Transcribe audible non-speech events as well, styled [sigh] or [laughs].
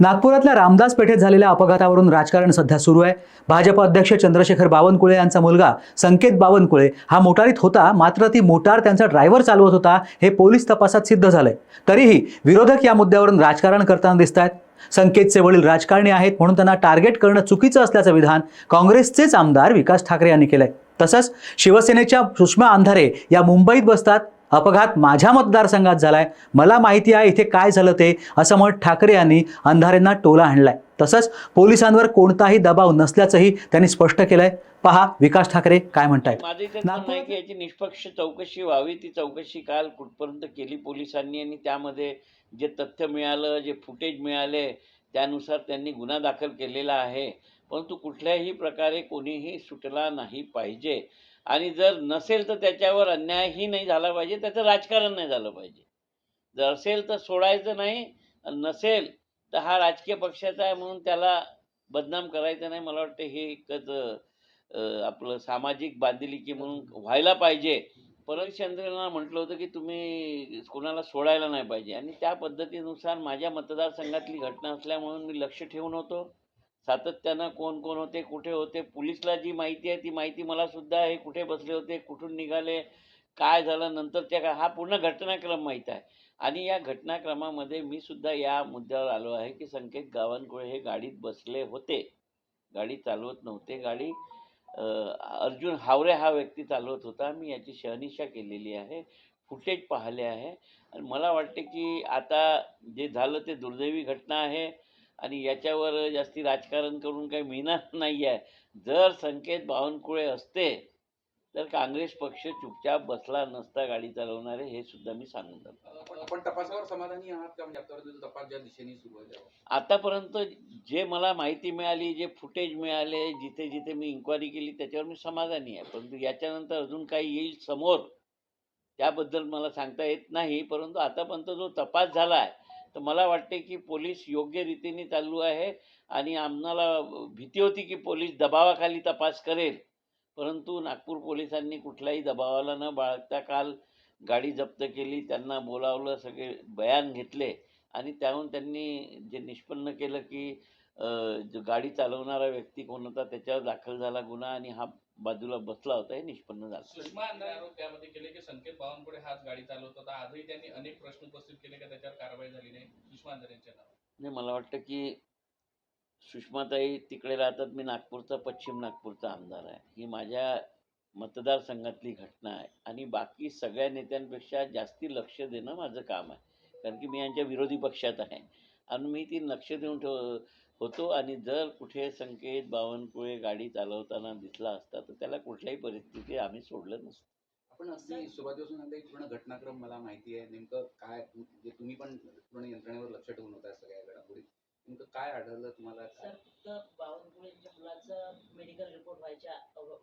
नागपुरातल्या रामदास पेठेत झालेल्या अपघातावरून राजकारण सध्या सुरू आहे. भाजप अध्यक्ष चंद्रशेखर बावनकुळे यांचा मुलगा संकेत बावनकुळे हा मोटारीत होता मात्र ती मोटार त्यांचा ड्रायव्हर चालवत होता हे पोलीस तपासात सिद्ध झालंय. तरीही विरोधक या मुद्द्यावरून राजकारण करताना दिसत आहेत संकेतचे वडील राजकारणी आहेत म्हणून त्यांना टार्गेट करणं चुकीचं असल्याचं विधान काँग्रेसचेच आमदार विकास ठाकरे यांनी केलंय. तसंच शिवसेनेच्या सुषमा अंधारे या मुंबईत बसतात. अपघात माझ्या मतदारसंघात झालाय. मला माहिती आहे इथे काय झालं ते असं मत ठाकरे यांनी अंधारेंना टोला आणलाय. तसंच पोलिसांवर कोणताही दबाव नसल्याचंही त्यांनी स्पष्ट केलंय. पहा विकास ठाकरे काय म्हणतायत. माझं की याची निष्पक्ष चौकशी व्हावी. ती चौकशी काल कुठपर्यंत केली पोलिसांनी आणि त्यामध्ये जे तथ्य मिळालं जे फुटेज मिळाले त्यानुसार त्यांनी गुन्हा दाखल केलेला आहे. परंतु कुठल्याही प्रकारे कोणीही सुटला नाही पाहिजे. आणि जर नसेल तर त्याच्यावर अन्यायही नाही झाला पाहिजे त्याचं राजकारण नाही झालं पाहिजे. जर असेल तर सोडायचं नाही नसेल तर हा राजकीय पक्षाचा आहे म्हणून त्याला बदनाम करायचं नाही. मला वाटतं हे एकच आपलं सामाजिक बांधिलिकी म्हणून व्हायला पाहिजे. परत चंद्रना म्हटलं होतं की तुम्ही कोणाला सोडायला नाही पाहिजे. आणि त्या पद्धतीनुसार माझ्या मतदारसंघातली घटना असल्यामुळे मी लक्ष ठेवून होतो. सातत्यानं कोण कोण होते कुठे होते पोलिसला जी माहिती आहे ती माहिती मला सुद्धा हे कुठे बसले होते कुठून निघाले काय झालं नंतरच्या काय हा पूर्ण घटनाक्रम माहीत आहे. आणि या घटनाक्रमामध्ये मी सुद्धा या मुद्द्यावर आलो आहे की संकेत गावनकुळे हे गाडीत बसले होते. गाडी चालवत नव्हते. गाडी अर्जुन हावरे हा व्यक्ती चालवत होता. मी याची शहनिशा केलेली आहे. फुटेज पाहिले आहे. आणि मला वाटते की आता जे झालं ते दुर्दैवी घटना आहे. आणि याच्यावर जास्ती राजकारण करून काही मिळणार [laughs] नाही आहे जर संकेत बावनकुळे असते तर काँग्रेस पक्ष चुपचाप बसला नसता गाडी चालवणारे हे सुद्धा मी सांगून जातो. आपण तपासावर समाधानी आहात का? म्हणजे तपास ज्या दिशेने सुरू? आतापर्यंत जे मला माहिती मिळाली जे फुटेज मिळाले जिथे जिथे मी इन्क्वायरी केली त्याच्यावर मी समाधानी आहे. परंतु याच्यानंतर अजून काही येईल समोर त्याबद्दल मला सांगता येत नाही. परंतु आतापर्यंत जो तपास झाला आहे तर मला वाटते की पोलीस योग्य रीतीने चालू आहे आणि आम्हाला भीती होती की पोलीस दबावाखाली तपास करेल. परंतु नागपूर पोलिसांनी कुठल्याही दबावाला न बाळगता काल गाडी जप्त केली. त्यांना बोलावलं सगळे बयान घेतले आणि त्याहून त्यांनी जे निष्पन्न केलं की जो गाडी चालवणारा व्यक्ती कोण होता त्याच्यावर दाखल झाला गुन्हा आणि हा बाजूला बसला होता हे निष्पन्न झालं. सुषमा आरोप त्यामध्ये केले की संकेत बावनकुळे हाच गाडी चालवत होता. आजही त्यांनी अनेक प्रश्न उपस्थित केले का त्याच्यावर कारवाई झाली नाही? सुषमा यांच्या नावावर. नाही मला वाटतं की सुषमाताई तिकडे राहतात मी नागपूरचा पश्चिम नागपूरचा आमदार आहे. ही माझ्या मतदारसंघातली घटना आहे. आणि बाकी सगळ्या नेत्यांपेक्षा जास्ती लक्ष देणं माझं काम आहे. कारण की मी यांच्या विरोधी पक्षात आहे. आणि मी ती लक्ष देऊन ठेव होतो. आणि जर कुठे संकेत बावनकुळे गाडी चालवताना दिसला असता तर त्याला कुठल्याही परिस्थितीत आम्ही सोडलं नसतं. आपण अगदी सुरुवातीपासून सांगता की पूर्ण घटनाक्रम मला माहिती आहे. नेमकं काय म्हणजे तुम्ही पण पूर्ण यंत्रणेवर लक्ष ठेवून होता सगळ्या घडामोडी. नेमकं काय आढळलं तुम्हाला? सर फक्त बावनकुळेंच्या मुलाचं मेडिकल रिपोर्ट व्हायच्या अगो-